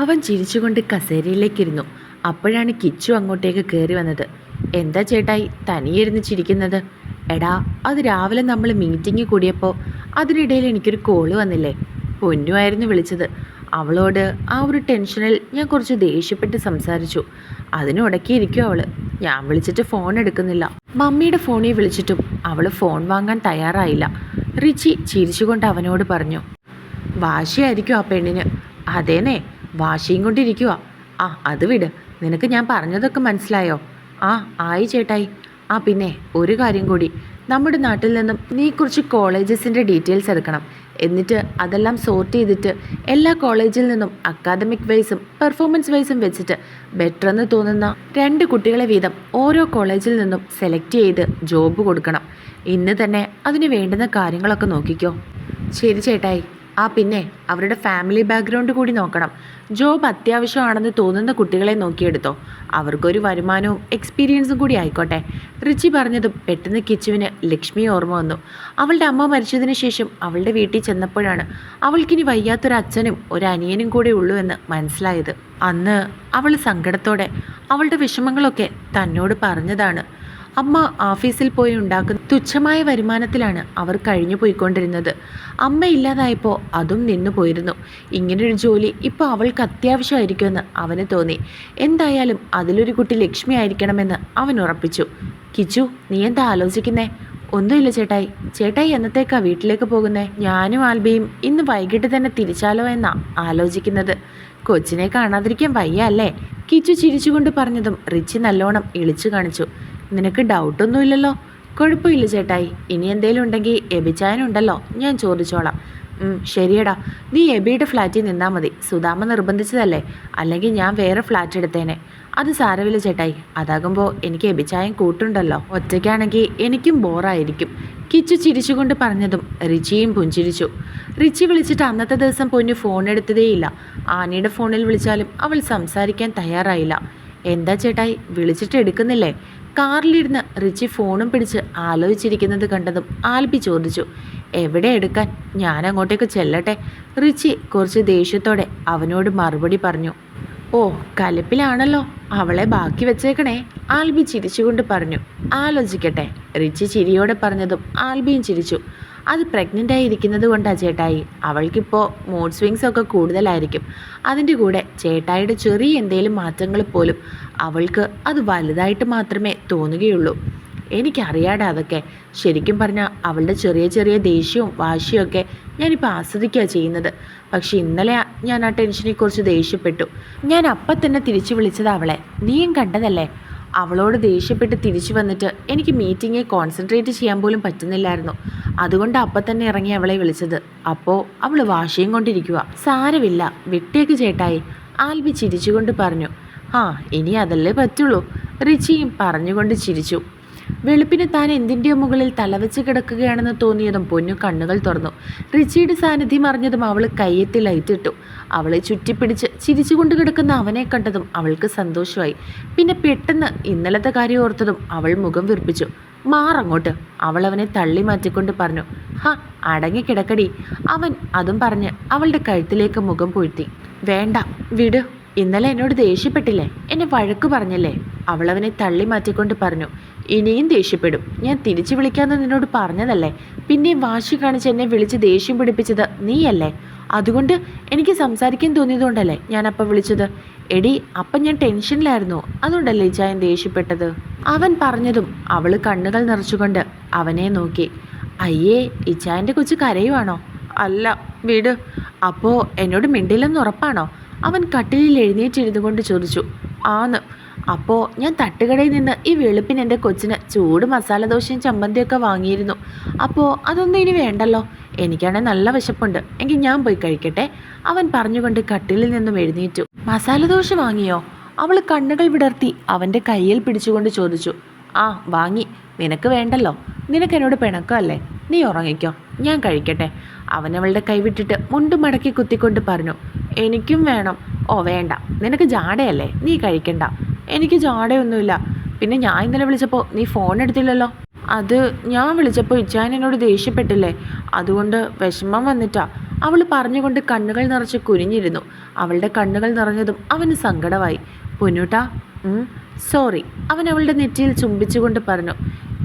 അവൻ ചിരിച്ചുകൊണ്ട് കസേരയിലേക്കിരുന്നു. അപ്പോഴാണ് കിച്ചു അങ്ങോട്ടേക്ക് കയറി വന്നത്. എന്താ ചേട്ടായി തനിയിരുന്ന് ചിരിക്കുന്നത്? എടാ അത് രാവിലെ നമ്മൾ മീറ്റിംഗ് കൂടിയപ്പോൾ അതിനിടയിൽ എനിക്കൊരു കോൾ വന്നില്ലേ? പൊന്നുമായിരുന്നു വിളിച്ചത്. അവളോട് ആ ഒരു ടെൻഷനിൽ ഞാൻ കുറച്ച് ദേഷ്യപ്പെട്ട് സംസാരിച്ചു. അതിനുടക്കിയിരിക്കും അവൾ ഞാൻ വിളിച്ചിട്ട് ഫോൺ എടുക്കുന്നില്ല. മമ്മിയുടെ ഫോണിൽ വിളിച്ചിട്ടും അവൾ ഫോൺ വാങ്ങാൻ തയ്യാറായില്ല. റിച്ചി ചിരിച്ചുകൊണ്ട് അവനോട് പറഞ്ഞു വാശിയായിരിക്കും ആ പെണ്ണിന്. അതേനെ വാശിയും കൊണ്ടിരിക്കുക ആ അത് വിട്. നിനക്ക് ഞാൻ പറഞ്ഞതൊക്കെ മനസ്സിലായോ? ആ ആയി ചേട്ടായി. ആ പിന്നെ ഒരു കാര്യം കൂടി. നമ്മുടെ നാട്ടിൽ നിന്നും നീ കുറച്ച് കോളേജസിന്റെ ഡീറ്റെയിൽസ് എടുക്കണം. എന്നിട്ട് അതെല്ലാം സോർട്ട് ചെയ്തിട്ട് എല്ലാ കോളേജിൽ നിന്നും അക്കാദമിക് വൈസും പെർഫോമൻസ് വൈസും വെച്ചിട്ട് ബെറ്റർ എന്ന് തോന്നുന്ന രണ്ട് കുട്ടികളെ വീതം ഓരോ കോളേജിൽ നിന്നും സെലക്ട് ചെയ്ത് ജോബ് കൊടുക്കണം. ഇന്ന് തന്നെ അതിന് വേണ്ടുന്ന കാര്യങ്ങളൊക്കെ നോക്കിക്കോ. ശരി ചേട്ടായി. ആ പിന്നെ അവരുടെ ഫാമിലി ബാക്ക്ഗ്രൗണ്ട് കൂടി നോക്കണം. ജോബ് അത്യാവശ്യമാണെന്ന് തോന്നുന്ന കുട്ടികളെ നോക്കിയെടുത്തോ. അവർക്കൊരു വരുമാനവും എക്സ്പീരിയൻസും കൂടി ആയിക്കോട്ടെ. റിച്ചി പറഞ്ഞതും പെട്ടെന്ന് കിച്ചുവിന് ലക്ഷ്മി ഓർമ്മ വന്നു. അവളുടെ അമ്മ മരിച്ചതിന് ശേഷം അവളുടെ വീട്ടിൽ ചെന്നപ്പോഴാണ് അവൾക്കിനി വയ്യാത്തൊരു അച്ഛനും ഒരു അനിയനും കൂടെ ഉള്ളൂ എന്ന് മനസ്സിലായത്. അന്ന് അവൾ സങ്കടത്തോടെ അവളുടെ വിഷമങ്ങളൊക്കെ തന്നോട് പറഞ്ഞതാണ്. അമ്മ ഓഫീസിൽ പോയി ഉണ്ടാക്കുന്ന തുച്ഛമായ വരുമാനത്തിലാണ് അവർ കഴിഞ്ഞു പോയിക്കൊണ്ടിരുന്നത്. അമ്മ ഇല്ലാതായപ്പോൾ അതും നിന്നു പോയിരുന്നു. ഇങ്ങനൊരു ജോലി ഇപ്പോൾ അവൾക്ക് അത്യാവശ്യമായിരിക്കുമെന്ന് അവന് തോന്നി. എന്തായാലും അതിലൊരു കുട്ടി ലക്ഷ്മി ആയിരിക്കണമെന്ന് അവൻ ഉറപ്പിച്ചു. കിച്ചു നീ എന്താ ആലോചിക്കുന്നേ? ഒന്നുമില്ല ചേട്ടായി. ചേട്ടായി എന്നത്തേക്കാ വീട്ടിലേക്ക് പോകുന്നേ? ഞാനും ആൽബിയും ഇന്ന് വൈകിട്ട് തന്നെ തിരിച്ചാലോ എന്നാ ആലോചിക്കുന്നത്. കൊച്ചിനെ കാണാതിരിക്കാൻ വയ്യ അല്ലേ? കിച്ചു ചിരിച്ചുകൊണ്ട് പറഞ്ഞതും റിച്ചി നല്ലോണം ഇളിച്ചു കാണിച്ചു. നിനക്ക് ഡൗട്ടൊന്നുമില്ലല്ലോ കുഴപ്പമില്ല ചേട്ടായി. ഇനി എന്തേലും ഉണ്ടെങ്കിൽ എബിച്ചായനുണ്ടല്ലോ ഞാൻ ചോദിച്ചോളാം. ശരിയടാ. നീ എബിയുടെ ഫ്ലാറ്റിൽ നിന്നാൽ മതി. സുധാമ നിർബന്ധിച്ചതല്ലേ? അല്ലെങ്കിൽ ഞാൻ വേറെ ഫ്ലാറ്റ് എടുത്തേനെ. അത് സാരമില്ല ചേട്ടായി. അതാകുമ്പോൾ എനിക്ക് എബിച്ചായം കൂട്ടുണ്ടല്ലോ. ഒറ്റയ്ക്കാണെങ്കിൽ എനിക്കും ബോറായിരിക്കും. കിച്ചു ചിരിച്ചുകൊണ്ട് പറഞ്ഞതും റിച്ചിയും പുഞ്ചിരിച്ചു. റിച്ചി വിളിച്ചിട്ട് അന്നത്തെ ദിവസം പൊന്നു ഫോൺ എടുത്തതേയില്ല. ആനയുടെ ഫോണിൽ വിളിച്ചാലും അവൾ സംസാരിക്കാൻ തയ്യാറായില്ല. എന്താ ചേട്ടായി? വിളിച്ചിട്ട് എടുക്കുന്നില്ലേ? കാറിലിരുന്ന് റിച്ചി ഫോണും പിടിച്ച് ആലോചിച്ചിരിക്കുന്നത് കണ്ടതും ആൽബി ചോദിച്ചു എവിടെ എടുക്കാൻ? ഞാൻ അങ്ങോട്ടേക്ക് ചെല്ലട്ടെ? റിച്ചി കുറച്ച് ദേഷ്യത്തോടെ അവനോട് മറുപടി പറഞ്ഞു ഓ കലപ്പിലാണല്ലോ അവളെ ബാക്കി വെച്ചേക്കണേ. ആൽബി ചിരിച്ചുകൊണ്ട് പറഞ്ഞു ആലോചിക്കട്ടെ റിച്ചി ചിരിയോടെ പറഞ്ഞതും ആൽബിയും ചിരിച്ചു. അത് പ്രഗ്നന്റ് ആയിരിക്കുന്നത് കൊണ്ടാ ചേട്ടായി. അവൾക്കിപ്പോൾ മൂഡ് സ്വിങ്സ് ഒക്കെ കൂടുതലായിരിക്കും. അതിന്റെ കൂടെ ചേട്ടായിയുടെ ചെറിയ എന്തെങ്കിലും മാറ്റങ്ങൾ പോലും അവൾക്ക് അത് വലുതായിട്ട് മാത്രമേ തോന്നുകയുള്ളൂ. എനിക്കറിയാടാ അതൊക്കെ. ശരിക്കും പറഞ്ഞാൽ അവളുടെ ചെറിയ ചെറിയ ദേഷ്യവും വാശിയും ഒക്കെ ഞാനിപ്പോൾ ആസ്വദിക്കുക ചെയ്യുന്നത്. പക്ഷെ ഇന്നലെ ഞാൻ ആ ടെൻഷനെക്കുറിച്ച് ദേഷ്യപ്പെട്ടു. ഞാൻ അപ്പം തന്നെ തിരിച്ചു വിളിച്ചത് അവളെ. നീയും കണ്ടതല്ലേ? അവളോട് ദേഷ്യപ്പെട്ട് തിരിച്ചു വന്നിട്ട് എനിക്ക് മീറ്റിങ്ങിൽ കോൺസെൻട്രേറ്റ് ചെയ്യാൻ പോലും പറ്റുന്നില്ലായിരുന്നു. അതുകൊണ്ട് അപ്പം തന്നെ ഇറങ്ങി അവളെ വിളിച്ചത്. അപ്പോൾ അവൾ വാശിയും കൊണ്ടിരിക്കുക സാരമില്ല വിട്ടേക്ക് ചേട്ടായി. ആൽബി ചിരിച്ചുകൊണ്ട് പറഞ്ഞു ആ ഇനി അതല്ലേ പറ്റുള്ളൂ. റിച്ചിയും പറഞ്ഞുകൊണ്ട് ചിരിച്ചു. വെളുപ്പിന് താൻ എന്തിന്റെയോ മുകളിൽ തലവെച്ച് കിടക്കുകയാണെന്ന് തോന്നിയതും പൊന്നു കണ്ണുകൾ തുറന്നു. റിച്ചിയുടെ സാന്നിധ്യം അറിഞ്ഞതും അവൾ കയ്യെത്തി ലൈറ്റിട്ടു അവളെ ചുറ്റിപ്പിടിച്ച് ചിരിച്ചുകൊണ്ട് കിടക്കുന്ന അവനെ കണ്ടതും അവൾക്ക് സന്തോഷമായി. പിന്നെ പെട്ടെന്ന് ഇന്നലത്തെ കാര്യം ഓർത്തതും അവൾ മുഖം വീർപ്പിച്ചു. മാറങ്ങോട്ട് അവൾ അവനെ തള്ളി മാറ്റിക്കൊണ്ട് പറഞ്ഞു. ഹ അടങ്ങി കിടക്കടി. അവൻ അതും പറഞ്ഞ് അവളുടെ കഴുത്തിലേക്ക് മുഖം പൂഴ്ത്തി. വേണ്ട വിട്. ഇന്നലെ എന്നോട് ദേഷ്യപ്പെട്ടില്ലേ? എന്നെ വഴക്ക് പറഞ്ഞല്ലേ? അവളവനെ തള്ളി മാറ്റിക്കൊണ്ട് പറഞ്ഞു ഇനിയും ദേഷ്യപ്പെടും. ഞാൻ തിരിച്ചു വിളിക്കാമെന്ന് നിന്നോട് പറഞ്ഞതല്ലേ? പിന്നെയും വാശി കാണിച്ച് എന്നെ വിളിച്ച് ദേഷ്യം പിടിപ്പിച്ചത് നീയല്ലേ? അതുകൊണ്ട് എനിക്ക് സംസാരിക്കാൻ തോന്നിയതുകൊണ്ടല്ലേ ഞാൻ അപ്പം വിളിച്ചത്? എടി അപ്പം ഞാൻ ടെൻഷനിലായിരുന്നു. അതുകൊണ്ടല്ലേ ചായൻ ദേഷ്യപ്പെട്ടത്? അവൻ പറഞ്ഞതും അവൾ കണ്ണുകൾ നിറച്ചുകൊണ്ട് അവനെ നോക്കി. അയ്യേ ഇച്ചായന്റെ കൊച്ചു കരയുവാണോ? അല്ല വീട്. അപ്പോൾ എന്നോട് മിണ്ടില്ലെന്ന് ഉറപ്പാണോ? അവൻ കട്ടിലിൽ എഴുന്നേറ്റിരുന്നു കൊണ്ട് ചോദിച്ചു ആന്ന് അപ്പോൾ ഞാൻ തട്ടുകടയിൽ നിന്ന് ഈ വെളുപ്പിന് എന്റെ കൊച്ചിന് ചൂട് മസാല ദോശയും ചമ്മന്തിയൊക്കെ വാങ്ങിയിരുന്നു. അപ്പോൾ അതൊന്നും ഇനി വേണ്ടല്ലോ? എനിക്കാണെങ്കിൽ നല്ല വിശപ്പുണ്ട്. എങ്കിൽ ഞാൻ പോയി കഴിക്കട്ടെ? അവൻ പറഞ്ഞുകൊണ്ട് കട്ടിലിൽ നിന്നും എഴുന്നേറ്റു. മസാല ദോശ വാങ്ങിയോ? അവൾ കണ്ണുകൾ വിടർത്തി അവന്റെ കയ്യിൽ പിടിച്ചുകൊണ്ട് ചോദിച്ചു ആ വാങ്ങി. നിനക്ക് വേണ്ടല്ലോ. നിനക്ക് എന്നോട് പിണക്കമല്ലേ? നീ ഉറങ്ങിക്കോ. ഞാൻ കഴിക്കട്ടെ. അവൻ അവളുടെ കൈവിട്ടിട്ട് മുണ്ട് മടക്കി കുത്തിക്കൊണ്ട് പറഞ്ഞു എനിക്കും വേണം. ഓ വേണ്ട. നിനക്ക് ജാടയല്ലേ? നീ കഴിക്കണ്ട. എനിക്ക് ജാടയൊന്നുമില്ല. പിന്നെ ഞാൻ ഇന്നലെ വിളിച്ചപ്പോൾ നീ ഫോൺ എടുത്തില്ലല്ലോ? അത് ഞാൻ വിളിച്ചപ്പോൾ ഇച്ചാൻ എന്നോട് ദേഷ്യപ്പെട്ടില്ലേ. അതുകൊണ്ട് വിഷമം വന്നിട്ടാ. അവൾ പറഞ്ഞുകൊണ്ട് കണ്ണുകൾ നിറച്ച് കുനിഞ്ഞിരുന്നു. അവളുടെ കണ്ണുകൾ നിറഞ്ഞതും അവന് സങ്കടമായി. പൊന്നൂട്ടാ സോറി അവൻ അവളുടെ നെറ്റിയിൽ ചുംബിച്ചുകൊണ്ട് പറഞ്ഞു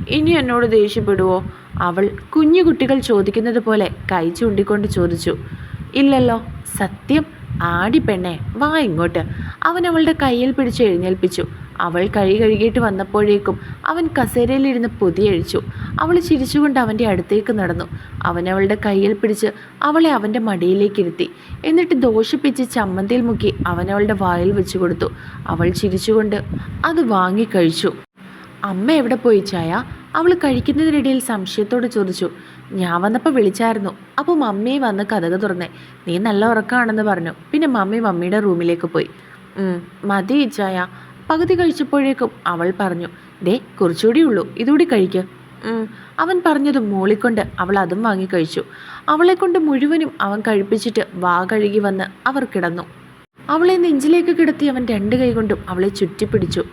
ഇനി എന്നോട് ദേഷ്യപ്പെടുവോ? അവൾ കുഞ്ഞു കുട്ടികൾ ചോദിക്കുന്നത് പോലെ കൈ ചൂണ്ടിക്കൊണ്ട് ചോദിച്ചു. ഇല്ലല്ലോ സത്യം. ആടി പെണ്ണെ വാ ഇങ്ങോട്ട്. അവൻ അവളുടെ കയ്യിൽ പിടിച്ച് എഴുന്നേൽപ്പിച്ചു. അവൾ കൈ കഴുകിയിട്ട് വന്നപ്പോഴേക്കും അവൻ കസേരയിലിരുന്ന് പൊതിയഴിച്ചു. അവൾ ചിരിച്ചുകൊണ്ട് അവന്റെ അടുത്തേക്ക് നടന്നു. അവൻ അവളുടെ കയ്യിൽ പിടിച്ച് അവളെ അവന്റെ മടിയിലേക്കിരുത്തി എന്നിട്ട് ദോഷിപ്പിച്ച് ചമ്മന്തിയിൽ മുക്കി അവൻ അവളുടെ വായിൽ വെച്ചു കൊടുത്തു. അവൾ ചിരിച്ചുകൊണ്ട് അത് വാങ്ങി കഴിച്ചു. അമ്മ എവിടെ പോയി ചായ? അവൾ കഴിക്കുന്നതിനിടയിൽ സംശയത്തോട് ചോദിച്ചു. ഞാൻ വന്നപ്പോൾ വിളിച്ചായിരുന്നു. അപ്പോൾ മമ്മി വന്ന് കഥക തുറന്നേ. നീ നല്ല ഉറക്കമാണെന്ന് പറഞ്ഞു. പിന്നെ മമ്മി മമ്മിയുടെ റൂമിലേക്ക് പോയി. "ഉം, മതി ചായ. പകുതി കഴിച്ചപ്പോഴേക്കും അവൾ പറഞ്ഞു. ദേ കുറച്ചുകൂടി ഉള്ളൂ. ഇതുകൂടി കഴിക്ക്. അവൻ പറഞ്ഞത് മൂളിക്കൊണ്ട് അവൾ അതും വാങ്ങി കഴിച്ചു. അവളെ കൊണ്ട് മുഴുവനും അവൻ കഴിപ്പിച്ചിട്ട് വാ കഴുകി വന്ന് അവർ കിടന്നു. അവളെ നെഞ്ചിലേക്ക് കിടത്തി അവൻ രണ്ട് കൈകൊണ്ടും അവളെ ചുറ്റിപ്പിടിച്ചു.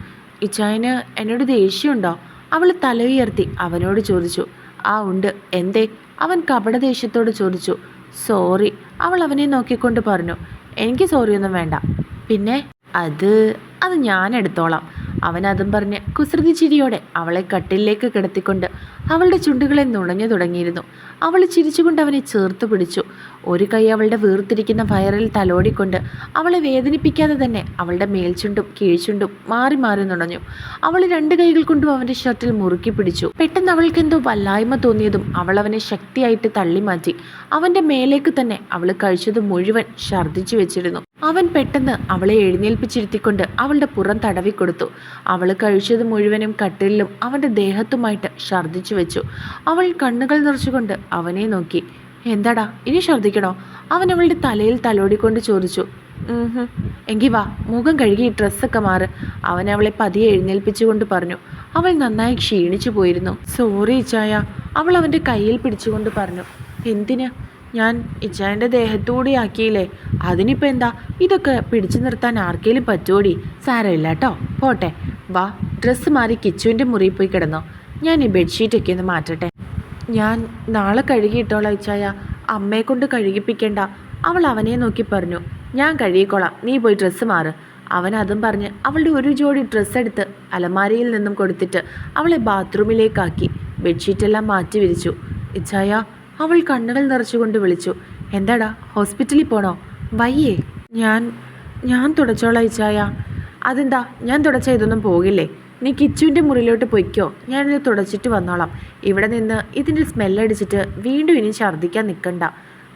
ഇച്ചായന് എന്നോട് ദേഷ്യമുണ്ടോ? അവൾ തല ഉയർത്തി അവനോട് ചോദിച്ചു. ആ ഉണ്ട്. എന്തേ? അവൻ കപട ദേഷ്യത്തോട് ചോദിച്ചു. സോറി. അവൾ അവനെ നോക്കിക്കൊണ്ട് പറഞ്ഞു. എനിക്ക് സോറിയൊന്നും വേണ്ട. പിന്നെ? അത് അത് ഞാൻ എടുത്തോളാം. അവൻ അതും പറഞ്ഞ് കുസൃതി ചിരിയോടെ അവളെ കട്ടിലേക്ക് കിടത്തിക്കൊണ്ട് അവളുടെ ചുണ്ടുകളെ നുണഞ്ഞു തുടങ്ങിയിരുന്നു. അവൾ ചിരിച്ചുകൊണ്ട് അവനെ ചേർത്ത് പിടിച്ചു. ഒരു കൈ അവളുടെ വീർത്തിരിക്കുന്ന വയറിൽ തലോടിക്കൊണ്ട് അവളെ വേദനിപ്പിക്കാതെ തന്നെ അവളുടെ മേൽച്ചുണ്ടും കീഴ്ചുണ്ടും മാറി മാറി നുണഞ്ഞു. അവൾ രണ്ട് കൈകൾ കൊണ്ടും അവന്റെ ഷർട്ടിൽ മുറുക്കി പിടിച്ചു. പെട്ടെന്ന് അവൾക്ക് എന്തോ വല്ലായ്മ തോന്നിയതും അവൾ അവനെ ശക്തിയായിട്ട് തള്ളി മാറ്റി അവന്റെ മേലേക്ക് തന്നെ അവൾ കഴിച്ചത് മുഴുവൻ ഛർദ്ദിച്ചു വെച്ചിരുന്നു. അവൻ പെട്ടെന്ന് അവളെ എഴുന്നേൽപ്പിച്ചിരുത്തിക്കൊണ്ട് അവളുടെ പുറം തടവിക്കൊടുത്തു. അവൾ കഴിച്ചത് മുഴുവനും കട്ടിലിലും അവന്റെ ദേഹത്തുമായിട്ട് ഛർദ്ദിച്ചു വെച്ചു. അവൾ കണ്ണുകൾ നിറച്ചുകൊണ്ട് അവനെ നോക്കി. എന്താടാ ഇനി ഛർദ്ദിക്കണോ? അവൻ അവളുടെ തലയിൽ തലോടിക്കൊണ്ട് ചോദിച്ചു. "ഉം ഹും. എങ്കി വാ മുഖം കഴുകി ഡ്രസ്സൊക്കെ മാറ്. അവൻ അവളെ പതിയെ എഴുന്നേൽപ്പിച്ചുകൊണ്ട് പറഞ്ഞു. അവൾ നന്നായി ക്ഷീണിച്ചു പോയിരുന്നു. സോറി ഇച്ചായ അവൾ അവന്റെ കയ്യിൽ പിടിച്ചുകൊണ്ട് പറഞ്ഞു. എന്തിന്? ഞാൻ ഇച്ചായന്റെ ദേഹത്തോടെ ആക്കിയില്ലേ? അതിനിപ്പോൾ എന്താ? ഇതൊക്കെ പിടിച്ചു നിർത്താൻ ആർക്കേലും പറ്റുമോടി സാരമില്ല കേട്ടോ. പോട്ടെ. വാ ഡ്രസ്സ് മാറി കിച്ചുവിന്റെ മുറിയിൽ പോയി കിടന്നോ. ഞാൻ ഈ ബെഡ്ഷീറ്റൊക്കെ ഒന്ന് മാറ്റട്ടെ. ഞാൻ നാളെ കഴുകിയിട്ടോളാം ഇച്ചായ. അമ്മയെ കൊണ്ട് കഴുകിപ്പിക്കേണ്ട. അവൾ അവനെ നോക്കി പറഞ്ഞു. ഞാൻ കഴുകിക്കോളാം. നീ പോയി ഡ്രസ്സ് മാറ്. അവൻ അതും പറഞ്ഞ് അവളുടെ ഒരു ജോഡി ഡ്രസ്സ് എടുത്ത് അലമാരയിൽ നിന്നും കൊടുത്തിട്ട് അവളെ ബാത്റൂമിലേക്കാക്കി. ബെഡ്ഷീറ്റെല്ലാം മാറ്റി വിരിച്ചു. ഇച്ചായ അവൾ കണ്ണുകൾ നിറച്ചുകൊണ്ട് വിളിച്ചു. എന്താടാ ഹോസ്പിറ്റലിൽ പോണോ? വയ്യേ ഞാൻ ഞാൻ തുടച്ചോളാം ഇച്ചായ. അതെന്താ ഞാൻ തുടച്ച ഇതൊന്നും പോകില്ലേ? നീ കിച്ചുവിന്റെ മുറിയിലോട്ട് പൊയ്ക്കോ. ഞാനിത് തുടച്ചിട്ട് വന്നോളാം. ഇവിടെ നിന്ന് ഇതിന്റെ സ്മെല്ലടിച്ചിട്ട് വീണ്ടും ഇനി ഛർദ്ദിക്കാൻ നിൽക്കണ്ട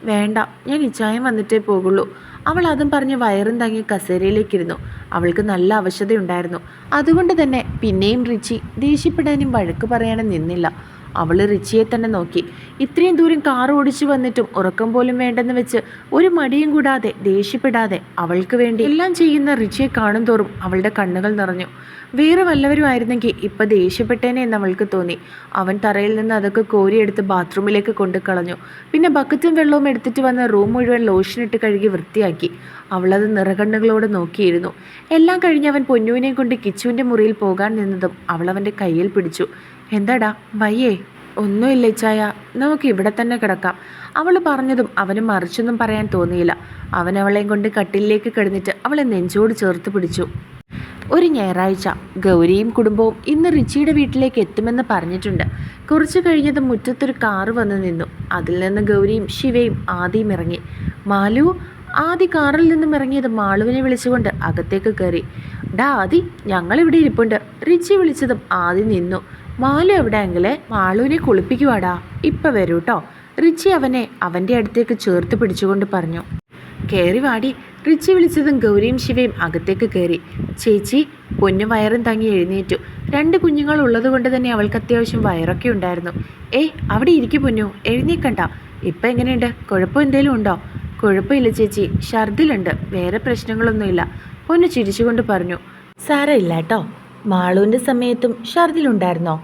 വേണ്ട ഞാൻ ഇച്ചായം വന്നിട്ടേ പോകുള്ളൂ. അവൾ അതും പറഞ്ഞ് വയറും തങ്ങി കസേരയിലേക്കിരുന്നു. അവൾക്ക് നല്ല അവശതയുണ്ടായിരുന്നു. അതുകൊണ്ട് തന്നെ പിന്നെയും റിച്ചി ദേഷ്യപ്പെടാനും വഴക്ക് പറയാനും നിന്നില്ല. അവൾ റിച്ചിയെ തന്നെ നോക്കി. ഇത്രയും ദൂരം കാർ ഓടിച്ചു വന്നിട്ടും ഉറക്കം പോലും വേണ്ടെന്ന് വെച്ച് ഒരു മടിയും കൂടാതെ ദേഷ്യപ്പെടാതെ അവൾക്ക് വേണ്ടി എല്ലാം ചെയ്യുന്ന റിച്ചിയെ കാണും തോറും അവളുടെ കണ്ണുകൾ നിറഞ്ഞു. വേറെ വല്ലവരും ആയിരുന്നെങ്കിൽ ഇപ്പം ദേഷ്യപ്പെട്ടേനെ എന്ന് അവൾക്ക് തോന്നി. അവൻ തറയിൽ നിന്ന് അതൊക്കെ കോരിയെടുത്ത് ബാത്റൂമിലേക്ക് കൊണ്ടു കളഞ്ഞു. പിന്നെ ബക്കറ്റും വെള്ളവും എടുത്തിട്ട് വന്ന് റൂം മുഴുവൻ ഇട്ട് കഴുകി വൃത്തിയാക്കി. അവളത് നിറകണ്ണുകളോട് നോക്കിയിരുന്നു. എല്ലാം കഴിഞ്ഞ് അവൻ പൊന്നുവിനെ കൊണ്ട് കിച്ചുവിന്റെ മുറിയിൽ പോകാൻ നിന്നതും അവൾ അവന്റെ കയ്യിൽ പിടിച്ചു. എന്താടാ വയ്യേ ഒന്നുമില്ല ഇച്ചായ നമുക്ക് ഇവിടെ തന്നെ കിടക്കാം. അവൾ പറഞ്ഞതും അവന് മറിച്ചൊന്നും പറയാൻ തോന്നിയില്ല. അവൻ അവളെയും കൊണ്ട് കട്ടിലേക്ക് കിടന്നിട്ട് അവളെ നെഞ്ചോട് ചേർത്ത് പിടിച്ചു. ഒരു ഞായറാഴ്ച ഗൗരിയും കുടുംബവും ഇന്ന് റിച്ചിയുടെ വീട്ടിലേക്ക് എത്തുമെന്ന് പറഞ്ഞിട്ടുണ്ട്. കുറച്ച് കഴിഞ്ഞത് മുറ്റത്തൊരു കാറ് വന്ന് നിന്നു. അതിൽ നിന്ന് ഗൗരിയും ശിവയും ആദ്യം ഇറങ്ങി. മാലു ആദി കാറിൽ നിന്നും ഇറങ്ങിയത് മാളുവിനെ വിളിച്ചുകൊണ്ട് അകത്തേക്ക് കയറി. ഡാ ആദി ഞങ്ങളിവിടെ ഇരിപ്പുണ്ട്. റിച്ചി വിളിച്ചതും ആദി നിന്നു. മാലു എവിടെയെങ്കിലും മാളുവിനെ കുളിപ്പിക്കുവാടാ. ഇപ്പം വരൂ കേട്ടോ റിച്ചി അവനെ അവന്റെ അടുത്തേക്ക് ചേർത്ത് പിടിച്ചുകൊണ്ട് പറഞ്ഞു. കയറി വാടി. റിച്ചി വിളിച്ചതും ഗൗരിയും ശിവയും അകത്തേക്ക് കയറി ചേച്ചി പൊന്നു വയറും തങ്ങി എഴുന്നേറ്റു. രണ്ട് കുഞ്ഞുങ്ങൾ ഉള്ളതുകൊണ്ട് തന്നെ അവൾക്ക് അത്യാവശ്യം വയറൊക്കെ ഉണ്ടായിരുന്നു. ഏയ് അവിടെ ഇരിക്കും പൊന്നു. എഴുന്നേക്കണ്ട. ഇപ്പം എങ്ങനെയുണ്ട്? കുഴപ്പം എന്തേലും ഉണ്ടോ? കുഴപ്പമില്ല ചേച്ചി. ഛർദിലുണ്ട്. വേറെ പ്രശ്നങ്ങളൊന്നുമില്ല. പൊന്നു ചിരിച്ചുകൊണ്ട് പറഞ്ഞു. സാരമില്ല കേട്ടോ. മാളുവിന്റെ സമയത്തും ഷർദിലുണ്ടായിരുന്നോ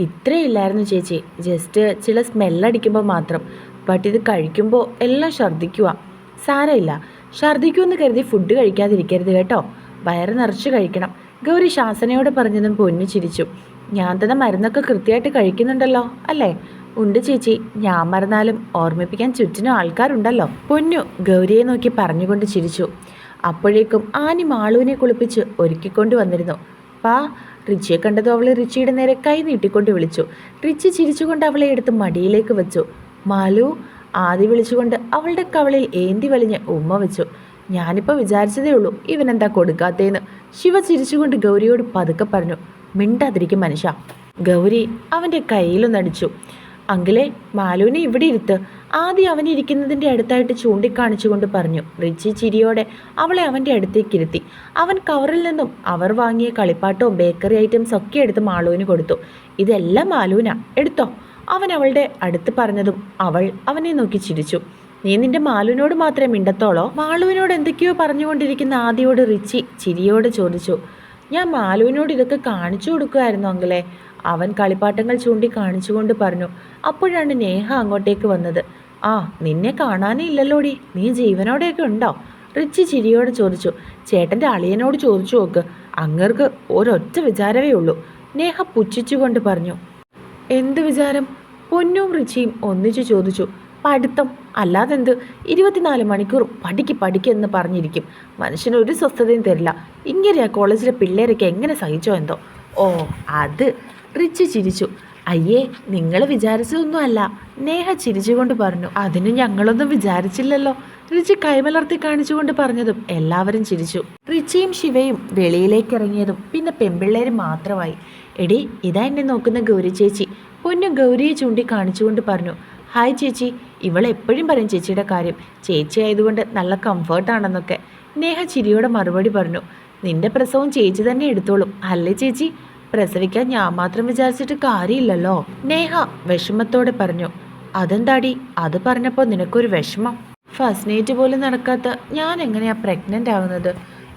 ഇത്രയില്ലായിരുന്നു ചേച്ചി. ജസ്റ്റ് ചില സ്മെല്ലടിക്കുമ്പോൾ മാത്രം. ബട്ട് ഇത് കഴിക്കുമ്പോൾ എല്ലാം ഛർദ്ദിക്കുക സാരമില്ല. ഛർദ്ദിക്കുമെന്ന് കരുതി ഫുഡ് കഴിക്കാതിരിക്കരുത് കേട്ടോ. വയറ് നിറച്ച് കഴിക്കണം. ഗൗരി ശാസനയോട് പറഞ്ഞതും പൊന്നു ചിരിച്ചു. ഞാൻ തന്നെ മരുന്നൊക്കെ കൃത്യമായിട്ട് കഴിക്കുന്നുണ്ടല്ലോ അല്ലേ? ഉണ്ട് ചേച്ചി. ഞാൻ മറന്നാലും ഓർമ്മിപ്പിക്കാൻ ചുറ്റിനും ആൾക്കാരുണ്ടല്ലോ. പൊന്നു ഗൗരിയെ നോക്കി പറഞ്ഞുകൊണ്ട് ചിരിച്ചു. അപ്പോഴേക്കും ആനി മാളുവിനെ കുളിപ്പിച്ച് ഒരുക്കിക്കൊണ്ട് വന്നിരുന്നു. പാ റിച്ചിയെ കണ്ടതും അവൾ റിച്ചിയുടെ നേരെ കൈ നീട്ടിക്കൊണ്ട് വിളിച്ചു. റിച്ചി ചിരിച്ചുകൊണ്ട് അവളെ എടുത്ത് മടിയിലേക്ക് വെച്ചു. മാലു ആദ്യ വിളിച്ചുകൊണ്ട് അവളുടെ കവളിൽ ഏന്തി വലിഞ്ഞ് ഉമ്മ വെച്ചു. ഞാനിപ്പോൾ വിചാരിച്ചതേ ഉള്ളൂ ഇവനെന്താ കൊടുക്കാത്തേന്ന്. ശിവ ചിരിച്ചുകൊണ്ട് ഗൗരിയോട് പതുക്കെ പറഞ്ഞു മിണ്ടാതിരിക്കും മനുഷ്യ. ഗൗരി അവന്റെ കയ്യിലൊന്നടിച്ചു. അങ്കിളെ മാലുവിനെ ഇവിടെ ഇരുത്ത്. ആദ്യം അവൻ ഇരിക്കുന്നതിന്റെ അടുത്തായിട്ട് ചൂണ്ടിക്കാണിച്ചുകൊണ്ട് പറഞ്ഞു. റിച്ചി ചിരിയോടെ അവളെ അവന്റെ അടുത്തേക്ക് ഇരുത്തി. അവൻ കവറിൽ നിന്നും അവർ വാങ്ങിയ കളിപ്പാട്ടവും ബേക്കറി ഐറ്റംസ് ഒക്കെ എടുത്ത് മാളുവിന് കൊടുത്തു. ഇതെല്ലാം മാലുവിനാ. എടുത്തോ? അവൻ അവളുടെ അടുത്ത് പറഞ്ഞതും അവൾ അവനെ നോക്കി ചിരിച്ചു. നീ നിന്റെ മാലുവിനോട് മാത്രമേ മിണ്ടത്തോളോ? മാളുവിനോട് എന്തൊക്കെയോ പറഞ്ഞുകൊണ്ടിരിക്കുന്ന ആദ്യയോട് റിച്ചി ചിരിയോട് ചോദിച്ചു. ഞാൻ മാലുവിനോട് ഇതൊക്കെ കാണിച്ചു കൊടുക്കുമായിരുന്നു അങ്കിളെ. അവൻ കളിപ്പാട്ടങ്ങൾ ചൂണ്ടി കാണിച്ചുകൊണ്ട് പറഞ്ഞു അപ്പോഴാണ് നേഹ അങ്ങോട്ടേക്ക് വന്നത്. ആ നിന്നെ കാണാനേ ഇല്ലല്ലോടി. നീ ജീവനോടെയൊക്കെ ഉണ്ടോ? റിച്ചി ചിരിയോട് ചോദിച്ചു ചേട്ടന്റെ അളിയനോട് ചോദിച്ചു നോക്ക്. അങ്ങർക്ക് ഒരൊറ്റ വിചാരമേ ഉള്ളൂ. നേഹ പുച്ഛിച്ചുകൊണ്ട് പറഞ്ഞു എന്ത് വിചാരം? പൊന്നും റിച്ചിയും ഒന്നിച്ചു ചോദിച്ചു പഠിത്തം. അല്ലാതെന്ത്? ഇരുപത്തിനാല് മണിക്കൂർ പഠിക്ക് പഠിക്ക് എന്ന് പറഞ്ഞിരിക്കും. മനുഷ്യന് ഒരു സ്വസ്ഥതയും തരില്ല. ഇങ്ങനെയാ കോളേജിലെ പിള്ളേരൊക്കെ എങ്ങനെ സഹിച്ചോ എന്തോ? ഓ അത് റിച്ച് ചിരിച്ചു. അയ്യേ നിങ്ങൾ വിചാരിച്ചതൊന്നുമല്ല. നേഹ ചിരിച്ചുകൊണ്ട് പറഞ്ഞു. അതിന് ഞങ്ങളൊന്നും വിചാരിച്ചില്ലല്ലോ. റിച്ചി കൈമലർത്തി കാണിച്ചുകൊണ്ട് പറഞ്ഞതും എല്ലാവരും ചിരിച്ചു. റിച്ചിയും ശിവയും വെളിയിലേക്ക് ഇറങ്ങിയതും പിന്നെ പെമ്പിള്ളേരും മാത്രമായി. എടി ഇതാ എന്നെ നോക്കുന്ന ഗൗരി ചേച്ചി. പൊന്നു ഗൗരിയെ ചൂണ്ടി കാണിച്ചുകൊണ്ട് പറഞ്ഞു. ഹായ് ചേച്ചി. ഇവൾ എപ്പോഴും പറയും ചേച്ചിയുടെ കാര്യം. ചേച്ചി ആയതുകൊണ്ട് നല്ല കംഫേർട്ടാണെന്നൊക്കെ നേഹ ചിരിയോടെ മറുപടി പറഞ്ഞു. നിന്റെ പ്രസവം ചേച്ചി തന്നെ എടുത്തോളും. അല്ലേ ചേച്ചി? പ്രസവിക്കാൻ ഞാൻ മാത്രം വിചാരിച്ചിട്ട് കാര്യമില്ലല്ലോ. നേഹ വിഷമത്തോടെ പറഞ്ഞു അതെന്താടി? അത് പറഞ്ഞപ്പോൾ നിനക്കൊരു വിഷമം? ഫസ്റ്റ് നൈറ്റ് പോലും നടക്കാത്ത ഞാൻ എങ്ങനെയാ പ്രഗ്നന്റ് ആവുന്നത്?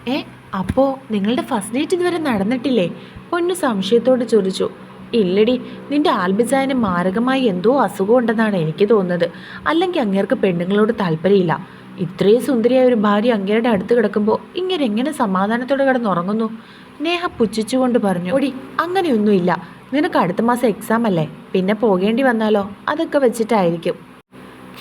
ഏ അപ്പോ നിങ്ങളുടെ ഫസ്റ്റ് നൈറ്റ് ഇതുവരെ നടന്നിട്ടില്ലേ? പൊന്നു സംശയത്തോട് ചോദിച്ചു. ഇല്ലടി നിന്റെ ആൽബിസായന് മാരകമായി എന്തോ അസുഖം ഉണ്ടെന്നാണ് എനിക്ക് തോന്നുന്നത്. അല്ലെങ്കിൽ അങ്ങേർക്ക് പെണ്ണുങ്ങളോട് താല്പര്യമില്ല. ഇത്രയും സുന്ദരിയായ ഒരു ഭാര്യ അങ്ങേരുടെ അടുത്ത് കിടക്കുമ്പോൾ ഇങ്ങനെ എങ്ങനെ സമാധാനത്തോടെ കിടന്നുറങ്ങുന്നു? നേഹ പുച്ഛിച്ചുകൊണ്ട് പറഞ്ഞു ഓടി അങ്ങനെയൊന്നുമില്ല. നിനക്ക് അടുത്ത മാസം എക്സാം അല്ലേ? പിന്നെ പോകേണ്ടി വന്നാലോ? അതൊക്കെ വെച്ചിട്ടായിരിക്കും.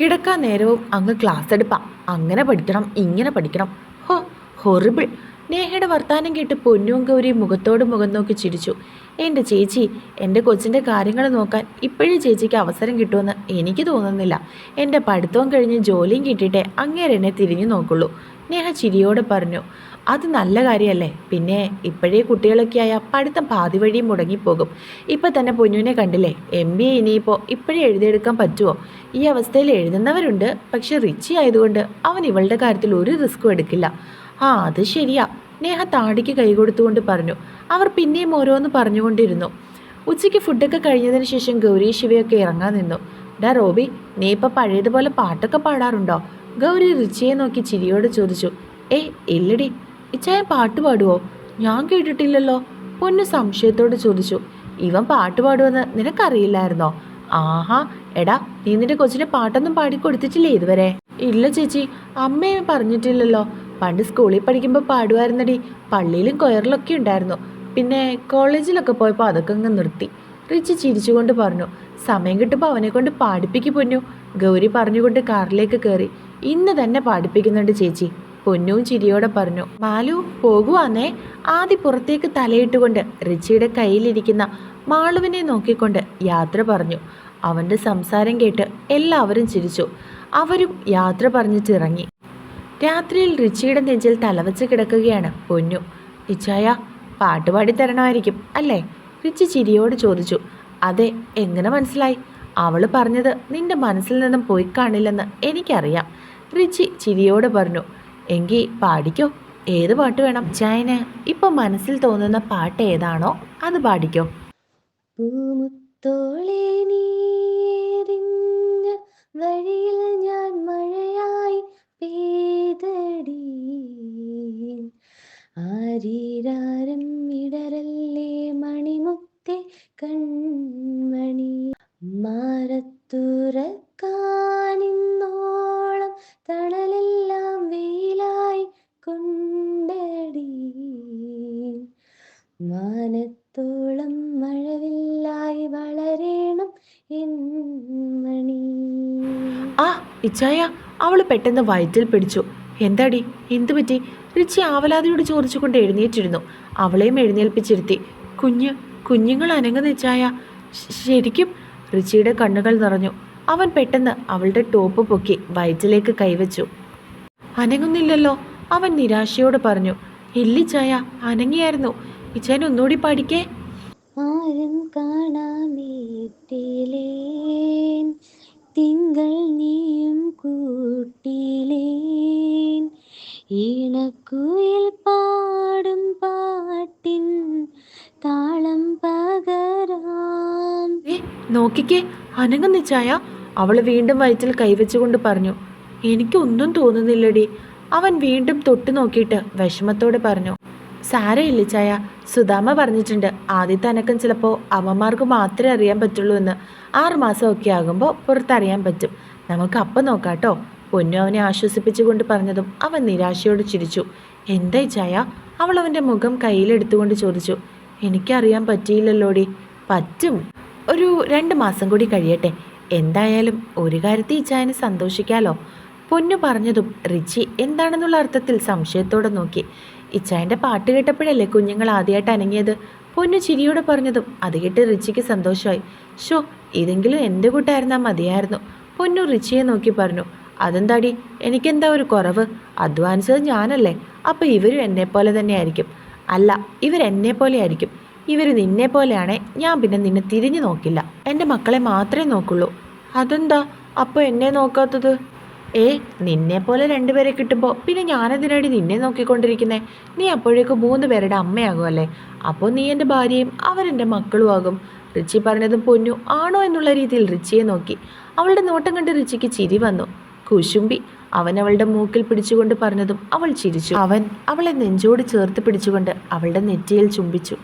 കിടക്കാൻ നേരവും അങ്ങ് ക്ലാസ് എടുപ്പാ. അങ്ങനെ പഠിക്കണം ഇങ്ങനെ പഠിക്കണം. ഹോ ഹൊറിബിൾ നേഹയുടെ വർത്താനം കേട്ട് പൊന്നും ഗൗരി മുഖത്തോട് മുഖം നോക്കി ചിരിച്ചു. എന്റെ ചേച്ചി എന്റെ കൊച്ചിന്റെ കാര്യങ്ങൾ നോക്കാൻ ഇപ്പോഴും ചേച്ചിക്ക് അവസരം കിട്ടുമെന്ന് എനിക്ക് തോന്നുന്നില്ല. എന്റെ പഠിത്തവും കഴിഞ്ഞ് ജോലിയും കിട്ടിയിട്ടേ അങ്ങേരെന്നെ തിരിഞ്ഞു നോക്കുള്ളൂ. നേഹ ചിരിയോടെ പറഞ്ഞു. അത് നല്ല കാര്യമല്ലേ പിന്നെ ഇപ്പോഴേ കുട്ടികളൊക്കെ ആയാൽ പഠിത്തം പാതി വഴിയും മുടങ്ങിപ്പോകും ഇപ്പം തന്നെ പൊന്നുവിനെ കണ്ടില്ലേ? എം ബി എ ഇനിയിപ്പോൾ ഇപ്പോഴേ എഴുതിയെടുക്കാൻ പറ്റുമോ ഈ അവസ്ഥയിൽ എഴുതുന്നവരുണ്ട്. പക്ഷെ റിച്ചി ആയതുകൊണ്ട് അവൻ ഇവളുടെ കാര്യത്തിൽ ഒരു റിസ്ക്കും എടുക്കില്ല. ആ അത് ശരിയാ. നേഹ താടിക്ക് കൈ കൊടുത്തുകൊണ്ട് പറഞ്ഞു. അവർ പിന്നെയും ഓരോന്ന് പറഞ്ഞുകൊണ്ടിരുന്നു. ഉച്ചയ്ക്ക് ഫുഡൊക്കെ കഴിഞ്ഞതിന് ശേഷം ഗൗരി ശിവയൊക്കെ ഇറങ്ങാൻ നിന്നു. ഡാ റോബി നീ ഇപ്പം പഴയതുപോലെ പാട്ടൊക്കെ പാടാറുണ്ടോ? ഗൗരി റിച്ചിയെ നോക്കി ചിരിയോട് ചോദിച്ചു. ഏയ് ഇല്ലടി. ഇച്ചായ പാട്ട് പാടുവോ? ഞാൻ കേട്ടിട്ടില്ലല്ലോ. പൊന്നു സംശയത്തോട് ചോദിച്ചു. ഇവൻ പാട്ട് പാടുമെന്ന് നിനക്കറിയില്ലായിരുന്നോ? ആഹാ എടാ നീ നിന്റെ കൊച്ചിനെ പാട്ടൊന്നും പാടി കൊടുത്തിട്ടില്ലേ ഇതുവരെ? ഇല്ല ചേച്ചി. അമ്മയെ പറഞ്ഞിട്ടില്ലല്ലോ. പണ്ട് സ്കൂളിൽ പഠിക്കുമ്പോൾ പാടുമായിരുന്നടി പള്ളിയിലും കൊയറിലൊക്കെ ഉണ്ടായിരുന്നു. പിന്നെ കോളേജിലൊക്കെ പോയപ്പോൾ അതൊക്കെ അങ്ങ് നിർത്തി. റിച്ച് ചിരിച്ചുകൊണ്ട് പറഞ്ഞു സമയം കിട്ടുമ്പോൾ അവനെ കൊണ്ട് പാടിപ്പിക്കു പൊന്നു. ഗൗരി പറഞ്ഞുകൊണ്ട് കാറിലേക്ക് കയറി ഇന്ന് തന്നെ പാടിപ്പിക്കുന്നുണ്ട് ചേച്ചി. പൊന്നുവും ചിരിയോടെ പറഞ്ഞു മാലു പോകുവാന്നേ ആദ്യ പുറത്തേക്ക് തലയിട്ടുകൊണ്ട് റിച്ചിയുടെ കയ്യിലിരിക്കുന്ന മാളുവിനെ നോക്കിക്കൊണ്ട് യാത്ര പറഞ്ഞു. അവന്റെ സംസാരം കേട്ട് എല്ലാവരും ചിരിച്ചു. അവരും യാത്ര പറഞ്ഞിട്ടിറങ്ങി. രാത്രിയിൽ റിച്ചിയുടെ നെഞ്ചിൽ തലവച്ച് കിടക്കുകയാണ് പൊന്നു. ഇച്ചായ പാട്ടുപാടി തരണമായിരിക്കും അല്ലേ? റിച്ചി ചിരിയോട് ചോദിച്ചു. അതെ എങ്ങനെ മനസ്സിലായി? അവൾ പറഞ്ഞത് നിന്റെ മനസ്സിൽ നിന്നും പോയി കാണില്ലെന്ന് എനിക്കറിയാം. റിച്ചി ചിരിയോട് പറഞ്ഞു. എങ്കിൽ പാടിക്കോ? ഏത് പാട്ട് വേണം? ചൈന ഇപ്പൊ മനസ്സിൽ തോന്നുന്ന പാട്ട് ഏതാണോ അത് പാടിക്കോ. വഴിയിൽ ഞാൻ മഴയായി ഇച്ചായ അവൾ പെട്ടെന്ന് വയറ്റിൽ പിടിച്ചു. എന്താടി? എന്തു പറ്റി? റിച്ചി ആവലാതിയോട് ചോദിച്ചുകൊണ്ട് എഴുന്നേറ്റിരുന്നു. അവളെയും എഴുന്നേൽപ്പിച്ചിരുത്തി. കുഞ്ഞ് കുഞ്ഞുങ്ങൾ അനങ്ങുന്ന ചായ ശരിക്കും? റിച്ചിയുടെ കണ്ണുകൾ നിറഞ്ഞു. അവൻ പെട്ടെന്ന് അവളുടെ ടോപ്പ് പൊക്കി വയറ്റിലേക്ക് കൈവച്ചു. അനങ്ങുന്നില്ലല്ലോ അവൻ നിരാശയോട് പറഞ്ഞു. ഇല്ലി ചായ അനങ്ങിയായിരുന്നു. ഇച്ചായൻ ഒന്നുകൂടി പഠിക്കേ. ആരും കാണാമേട്ടിലേൻ തിങ്കൾ നീയും കൂട്ടിലേൻ. ഈണക്കുയിൽ പാടും പാട്ടിൻ താളം പകരാം നോക്കിക്കേ അനങ്ങുന്നിച്ചായ അവൾ വീണ്ടും വയറ്റിൽ കൈവച്ചുകൊണ്ട് പറഞ്ഞു. എനിക്കൊന്നും തോന്നുന്നില്ലടി. അവൻ വീണ്ടും തൊട്ടു നോക്കിയിട്ട് വിഷമത്തോടെ പറഞ്ഞു. സാരയില്ല ചായ. സുധാമ പറഞ്ഞിട്ടുണ്ട് ആദ്യത്തെ അനക്കം ചിലപ്പോൾ അമ്മമാർക്ക് മാത്രമേ അറിയാൻ പറ്റുള്ളൂ എന്ന്. ആറുമാസമൊക്കെ ആകുമ്പോൾ പുറത്തറിയാൻ പറ്റും. നമുക്ക് അപ്പം നോക്കാട്ടോ. പൊന്നു അവനെ ആശ്വസിപ്പിച്ചുകൊണ്ട് പറഞ്ഞതും അവൻ നിരാശയോട് ചിരിച്ചു. എന്തായി ചായ? അവൾ അവന്റെ മുഖം കയ്യിലെടുത്തുകൊണ്ട് ചോദിച്ചു. എനിക്കറിയാൻ പറ്റിയില്ലല്ലോടി. പറ്റും. ഒരു രണ്ട് മാസം കൂടി കഴിയട്ടെ. എന്തായാലും ഒരു കാര്യത്തിൽ ഈ ചായനെ സന്തോഷിക്കാലോ. പൊന്നു പറഞ്ഞതും റിച്ചി എന്താണെന്നുള്ള അർത്ഥത്തിൽ സംശയത്തോടെ നോക്കി. ഇച്ചായന്റെ പാട്ട് കേട്ടപ്പോഴല്ലേ കുഞ്ഞുങ്ങൾ ആദ്യമായിട്ട് അനങ്ങിയത്? പൊന്നു ചിരിയോടെ പറഞ്ഞതും അത് കേട്ട് റിച്ചിക്ക് സന്തോഷമായി. ഷോ ഇതെങ്കിലും എന്റെ കൂട്ടായിരുന്നാൽ മതിയായിരുന്നു. പൊന്നു റിച്ചിയെ നോക്കി പറഞ്ഞു. അതെന്താടി? എനിക്കെന്താ ഒരു കുറവ്? അധ്വാനിച്ചത് ഞാനല്ലേ. അപ്പോൾ ഇവരും തന്നെ ആയിരിക്കും അല്ല ഇവരെന്നെ പോലെ ആയിരിക്കും ഇവർ നിന്നെ പോലെയാണേ ഞാൻ പിന്നെ നിന്നെ തിരിഞ്ഞു നോക്കില്ല. എന്റെ മക്കളെ മാത്രമേ നോക്കുള്ളൂ. അതെന്താ? അപ്പോൾ എന്നെ നോക്കാത്തത്? ഏ നിന്നെ പോലെ രണ്ടുപേരെ കിട്ടുമ്പോൾ പിന്നെ ഞാനെന്തിനാടി നിന്നെ നോക്കിക്കൊണ്ടിരിക്കുന്നേ? നീ അപ്പോഴേക്കും മൂന്ന് പേരുടെ അമ്മയാകുമല്ലേ? അപ്പോൾ നീ എന്റെ ഭാര്യയും അവരെന്റെ മക്കളും ആകും. റിച്ചി പറഞ്ഞതും പൊന്നു. ആണോ എന്നുള്ള രീതിയിൽ റിച്ചിയെ നോക്കി. അവളുടെ നോട്ടം കണ്ട് റിച്ചിക്ക് ചിരി വന്നു. കുശുമ്പി അവൻ അവളുടെ മൂക്കിൽ പിടിച്ചുകൊണ്ട് പറഞ്ഞതും അവൾ ചിരിച്ചു. അവൻ അവളെ നെഞ്ചോട് ചേർത്ത് പിടിച്ചുകൊണ്ട് അവളുടെ നെറ്റിയിൽ ചുംബിച്ചു.